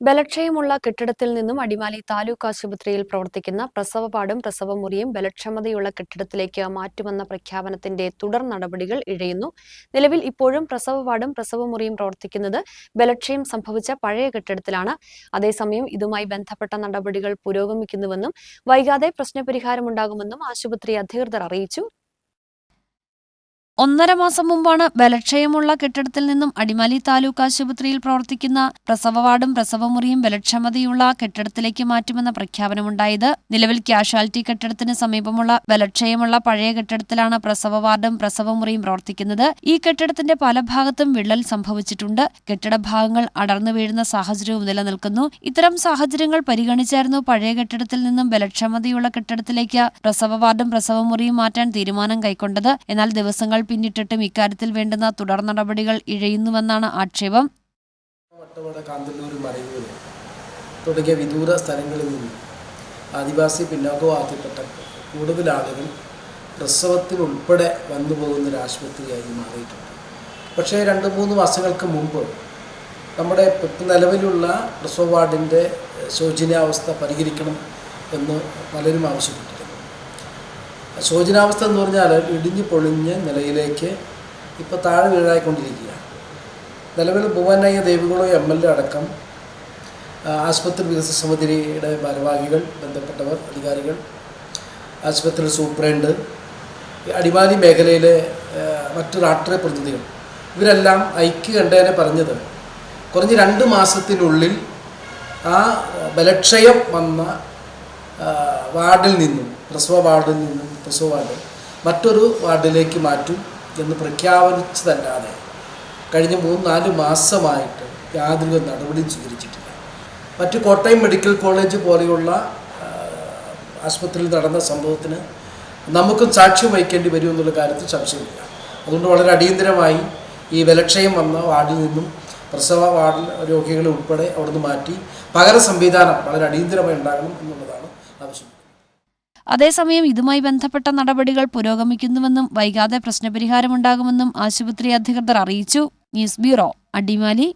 ബലക്ഷയമുള്ള കെട്ടിടത്തിൽ നിന്നും അടിമാലി താലൂക്ക് ആശുപത്രിയിൽ പ്രവർത്തിക്കുന്ന പ്രസവപാടും പ്രസവമുറിയും ബലക്ഷമതയുള്ള കെട്ടിടത്തിലേക്ക് മാറ്റുമെന്ന പ്രഖ്യാപനത്തിന്റെ തുടർ നടപടികൾ ഇഴയുന്നു. നിലവിൽ ഇപ്പോഴും പ്രസവപാടും പ്രസവമുറിയും പ്രവർത്തിക്കുന്നത് ബലക്ഷയം സംഭവിച്ച പഴയ കെട്ടിടത്തിലാണ്. അതേസമയം ഇതുമായി ബന്ധപ്പെട്ട നടപടികൾ പുരോഗമിക്കുന്നുവെന്നും വൈകാതെ പ്രശ്നപരിഹാരമുണ്ടാകുമെന്നും ആശുപത്രി അധികൃതർ അറിയിച്ചു. ഒന്നര മാസം മുമ്പാണ് ബലക്ഷയമുള്ള കെട്ടിടത്തിൽ നിന്നും അടിമാലി താലൂക്ക് ആശുപത്രിയിൽ പ്രവർത്തിക്കുന്ന പ്രസവവാർഡും പ്രസവമുറിയും ബലക്ഷമതയുള്ള കെട്ടിടത്തിലേക്ക് മാറ്റുമെന്ന പ്രഖ്യാപനമുണ്ടായത്. നിലവിൽ ക്യാഷ്വാലിറ്റി കെട്ടിടത്തിന് സമീപമുള്ള ബലക്ഷയമുള്ള പഴയ കെട്ടിടത്തിലാണ് പ്രസവ വാർഡും പ്രസവമുറിയും പ്രവർത്തിക്കുന്നത്. ഈ കെട്ടിടത്തിന്റെ പല ഭാഗത്തും വിള്ളൽ സംഭവിച്ചിട്ടുണ്ട്. കെട്ടിട ഭാഗങ്ങൾ അടർന്നു വീഴുന്ന സാഹചര്യവും നിലനിൽക്കുന്നു. ഇത്തരം സാഹചര്യങ്ങൾ പരിഗണിച്ചായിരുന്നു പഴയ കെട്ടിടത്തിൽ നിന്നും ബലക്ഷമതയുള്ള കെട്ടിടത്തിലേക്ക് പ്രസവ വാർഡും പ്രസവമുറിയും മാറ്റാൻ തീരുമാനം കൈക്കൊണ്ടത്. എന്നാൽ ദിവസങ്ങൾ പിന്നിട്ടിട്ടും ഇക്കാര്യത്തിൽ വേണ്ടുന്ന തുടർ നടപടികൾ ഇഴയുന്നുവെന്നാണ് ആക്ഷേപം. തുടങ്ങിയ വിദൂര സ്ഥലങ്ങളിൽ നിന്ന് ആദിവാസി പിന്നാക്കവാദിപ്പെട്ട കൂടുതൽ ആളുകൾ പ്രസവത്തിനുൾപ്പെടെ വന്നു പോകുന്ന ഒരു ആശുപത്രിയായി മാറിയിട്ടുണ്ട്. പക്ഷേ രണ്ട് മൂന്ന് മാസങ്ങൾക്ക് മുമ്പ് നമ്മുടെ നിലവിലുള്ള പ്രസവ വാർഡിന്റെ ശോചനീയാവസ്ഥ പരിഹരിക്കണം എന്ന് പലരും ആവശ്യപ്പെട്ടിരുന്നു ശോചനാവസ്ഥ എന്ന് പറഞ്ഞാൽ ഇടിഞ്ഞു പൊളിഞ്ഞ നിലയിലേക്ക് ഇപ്പോൾ താഴെ വീഴായിക്കൊണ്ടിരിക്കുകയാണ്. നിലവിൽ ഭുവനയ്യ ദേവികുളം എം എൽ എ അടക്കം ആശുപത്രി വികസന സമിതിയുടെ ഭാരവാഹികൾ ബന്ധപ്പെട്ടവർ അധികാരികൾ ആശുപത്രി സൂപ്രണ്ട് അടിമാലി മേഖലയിലെ മറ്റു രാഷ്ട്രീയ പ്രതിനിധികൾ ഇവരെല്ലാം ഐക്യ കണ്ടേനെ പറഞ്ഞത് കുറഞ്ഞ് രണ്ട് മാസത്തിനുള്ളിൽ ആ ബലക്ഷയം വന്ന വാർഡിൽ നിന്നും പ്രസവ വാർഡിൽ നിന്നും പ്രസവ വാർഡ് മറ്റൊരു വാർഡിലേക്ക് മാറ്റും എന്ന് പ്രഖ്യാപിച്ചതല്ലാതെ കഴിഞ്ഞ മൂന്ന് നാല് മാസമായിട്ട് യാതൊരു നടപടിയും സ്വീകരിച്ചിട്ടില്ല. മറ്റ് കോട്ടയം മെഡിക്കൽ കോളേജ് പോലെയുള്ള ആശുപത്രിയിൽ നടന്ന സംഭവത്തിന് നമുക്കും സാക്ഷ്യം വഹിക്കേണ്ടി വരും എന്നുള്ള കാര്യത്തിൽ സംശയമില്ല. അതുകൊണ്ട് വളരെ അടിയന്തരമായി ഈ വിലക്ഷയം വന്ന വാർഡിൽ നിന്നും പ്രസവ വാർഡിൽ രോഗികളെ ഉൾപ്പെടെ അവിടുന്ന് മാറ്റി പകര സംവിധാനം വളരെ അടിയന്തരമായി ഉണ്ടാകണം എന്നുള്ളതാണ് ആവശ്യം. അതേസമയം ഇതുമായി ബന്ധപ്പെട്ട നടപടികൾ പുരോഗമിക്കുന്നുവെന്നും വൈകാതെ പ്രശ്നപരിഹാരമുണ്ടാകുമെന്നും ആശുപത്രി അധികൃതർ അറിയിച്ചു. News bureau Adimali.